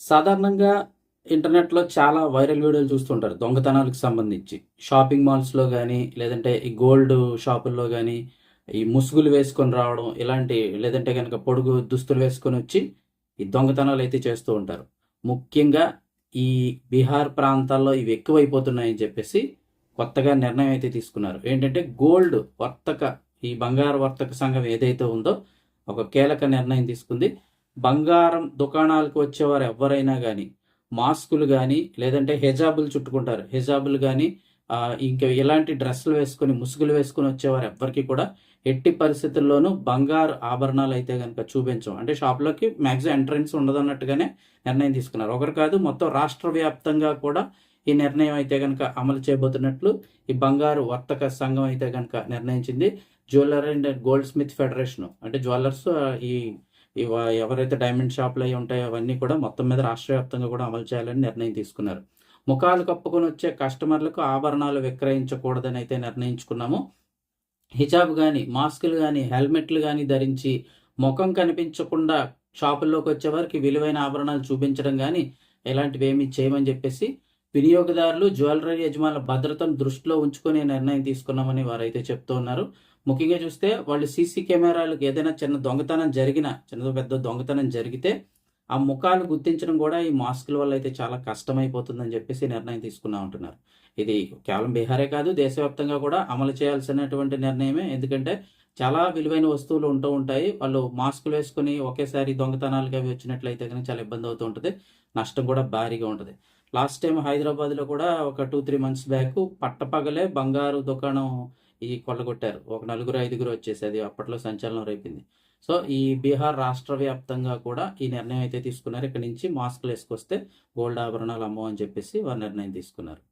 సాధారణంగా ఇంటర్నెట్‌లో చాలా వైరల్ వీడియోలు చూస్తుంటారు దొంగతనాలకు సంబంధించి. షాపింగ్ మాల్స్‌లో కానీ లేదంటే ఈ గోల్డ్ షాపుల్లో కానీ ఈ ముసుగులు వేసుకొని రావడం ఇలాంటి లేదంటే కనుక పొడుగు దుస్తులు వేసుకొని వచ్చి ఈ దొంగతనాలు అయితే చేస్తూ ఉంటారు. ముఖ్యంగా ఈ బీహార్ ప్రాంతాల్లో ఇవి ఎక్కువైపోతున్నాయని చెప్పేసి కొత్తగా నిర్ణయం అయితే తీసుకున్నారు. ఏంటంటే గోల్డ్ వర్తక ఈ బంగారు వర్తక సంఘం ఏదైతే ఉందో ఒక కీలక నిర్ణయం తీసుకుంది. బంగారం దుకాణాలకు వచ్చేవారు ఎవరైనా కానీ మాస్కులు కానీ లేదంటే హెజాబులు చుట్టుకుంటారు. హెజాబులు కానీ ఇంకా ఇలాంటి డ్రెస్సులు వేసుకొని, ముసుగులు వేసుకొని వచ్చేవారు ఎవ్వరికీ కూడా ఎట్టి పరిస్థితుల్లోనూ బంగారు ఆభరణాలు అయితే కనుక చూపించం. అంటే షాప్‌లోకి మ్యాక్సిమం ఎంట్రన్స్ ఉండదన్నట్టుగానే నిర్ణయం తీసుకున్నారు. ఒకరు కాదు మొత్తం రాష్ట్ర వ్యాప్తంగా కూడా ఈ నిర్ణయం అయితే కనుక అమలు చేయబోతున్నట్లు ఈ బంగారు వర్తక సంఘం అయితే కనుక నిర్ణయించింది. Jewellery and goldsmith federation అంటే జ్యువెలర్స్ ఈ ఇవ ఎవరైతే డైమండ్ షాపులు అవి ఉంటాయో అవన్నీ కూడా మొత్తం మీద రాష్ట్ర వ్యాప్తంగా కూడా అమలు చేయాలని నిర్ణయం తీసుకున్నారు. ముఖాలు కప్పుకొని వచ్చే కస్టమర్లకు ఆభరణాలు విక్రయించకూడదని అయితే నిర్ణయించుకున్నాము. హిజాబ్ కానీ మాస్కులు కానీ హెల్మెట్లు కానీ ధరించి ముఖం కనిపించకుండా షాపుల్లోకి వచ్చే వారికి విలువైన ఆభరణాలు చూపించడం గానీ, ఇలాంటివేమీ చేయమని చెప్పేసి వినియోగదారులు, జ్యువెలరీ యజమానుల భద్రతను దృష్టిలో ఉంచుకునే నిర్ణయం తీసుకున్నామని వారైతే చెప్తూ ఉన్నారు. ముఖ్యంగా చూస్తే వాళ్ళు సీసీ కెమెరాలకు ఏదైనా చిన్న దొంగతనం జరిగినా, చిన్న పెద్ద దొంగతనం జరిగితే ఆ ముఖాలు గుర్తించడం కూడా ఈ మాస్కుల వల్ల అయితే చాలా కష్టమైపోతుందని చెప్పేసి నిర్ణయం తీసుకున్నా ఉంటున్నారు ఇది కేవలం బీహారే కాదు దేశవ్యాప్తంగా కూడా అమలు చేయాల్సినటువంటి నిర్ణయమే. ఎందుకంటే చాలా విలువైన వస్తువులు ఉంటూ ఉంటాయి. వాళ్ళు మాస్కులు వేసుకొని ఒకేసారి దొంగతనాలుగా అవి వచ్చినట్లయితే గనుక చాలా ఇబ్బంది అవుతూ ఉంటుంది నష్టం కూడా భారీగా ఉంటుంది లాస్ట్ టైం హైదరాబాద్‌లో కూడా ఒక 2, 3 మంత్స్ బ్యాక్ పట్టపగలే బంగారు దుకాణం ఈ కొల్లగొట్టారు. ఒక నలుగురు, ఐదుగురు వచ్చేసి అది అప్పట్లో సంచలనం రేపింది. సో, ఈ బీహార్ రాష్ట్ర వ్యాప్తంగా కూడా ఈ నిర్ణయం అయితే తీసుకున్నారు. ఇక్కడ నుంచి మాస్క్లు వేసుకొస్తే గోల్డ్ ఆభరణాలు అమ్మమని చెప్పేసి వారు నిర్ణయం తీసుకున్నారు.